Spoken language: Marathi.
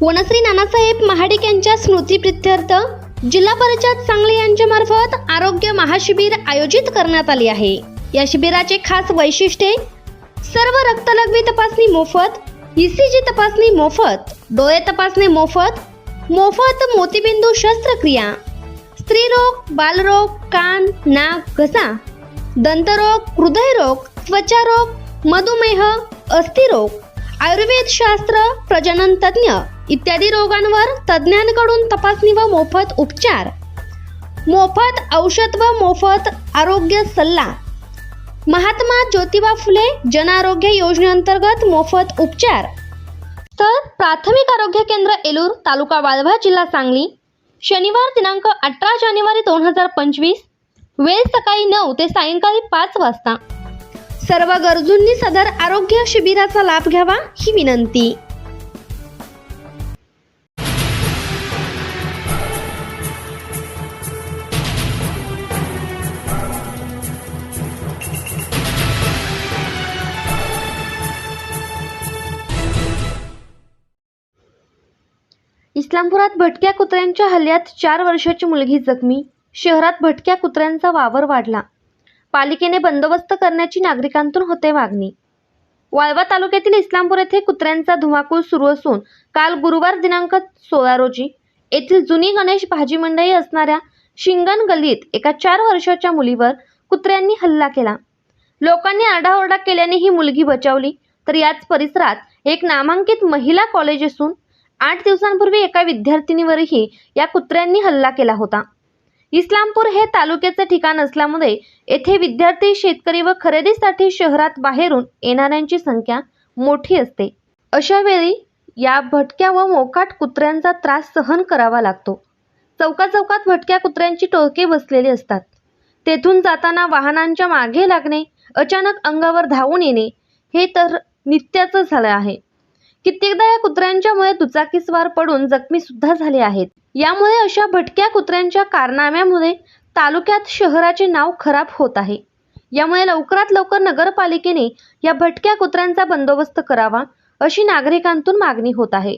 वनश्री नानासाहेब महाडिक यांच्या स्मृतीप्रित्यर्थ जिल्हा परिषद सांगली यांच्यामार्फत आरोग्य महाशिबिर आयोजित करण्यात आले आहे. या शिबिराचे खास वैशिष्ट्ये सर्व रक्तलघवी तपासणी मोफत ईसीजी तपासणी मोफत डोळे तपासणी मोफत मोफत मोतीबिंदू शस्त्रक्रिया स्त्रीरोग बालरोग कान नाक घसा दंतरोग हृदयरोग त्वचारोग मधुमेह अस्थिरोग आयुर्वेद शास्त्र प्रजनन तज्ज्ञ इत्यादी रोगांवर तज्ज्ञांकडून तपासणी व मोफत उपचार. मोफत औषध व मोफत आरोग्य सल्ला. महात्मा ज्योतिबा फुले जन आरोग्य योजनेअंतर्गत मोफत उपचार. तर प्राथमिक आरोग्य केंद्र एलूर तालुका वाळवा जिल्हा सांगली. शनिवार दिनांक अठरा जानेवारी दोन हजार पंचवीस वेळ सकाळी नऊ ते सायंकाळी पाच वाजता. सर्व गरजूंनी सदर आरोग्य शिबिराचा लाभ घ्यावा ही विनंती. इस्लामपुरात भटक्या कुत्र्यांच्या हल्ल्यात चार वर्षाची मुलगी जखमी. शहरात भटक्या कुत्र्यांचा वावर वाढला. पालिकेने बंदोबस्त करण्याची नागरिकांतून होते मागणी. वाळवा तालुक्यातील इस्लामपूर येथे कुत्र्यांचा धुमाकूळ सुरू असून काल गुरुवार दिनांक सोळा रोजी येथील जुनी गणेश भाजी मंडई असणाऱ्या शिंगण गल्लीत एका चार वर्षाच्या मुलीवर कुत्र्यांनी हल्ला केला. लोकांनी आरडाओरडा केल्याने ही मुलगी बचावली तर याच परिसरात एक नामांकित महिला कॉलेज असून आठ दिवसांपूर्वी एका विद्यार्थिनीवरही या कुत्र्यांनी हल्ला केला होता. इस्लामपूर हे तालुक्याचे ठिकाण असल्यामुळे येथे विद्यार्थी शेतकरी व खरेदीसाठी शहरात बाहेरून येणाऱ्यांची संख्या मोठी असते. अशा वेळी या भटक्या व मोकाट कुत्र्यांचा त्रास सहन करावा लागतो. चौका चौकात भटक्या कुत्र्यांची टोळके बसलेली असतात. तेथून जाताना वाहनांच्या मागे लागणे अचानक अंगावर धावून येणे हे तर नित्याचं झालं आहे. कित्येकदा या कुत्र्यांच्यामुळे दुचाकीस्वार पडून जखमी सुद्धा झाले आहेत. यामुळे अशा भटक्या कुत्र्यांच्या कारनाम्यामुळे तालुक्यात शहराचे नाव खराब होत आहे. यामुळे लवकरात लवकर नगरपालिकेने या भटक्या कुत्र्यांचा बंदोबस्त करावा अशी नागरिकांतून मागणी होत आहे.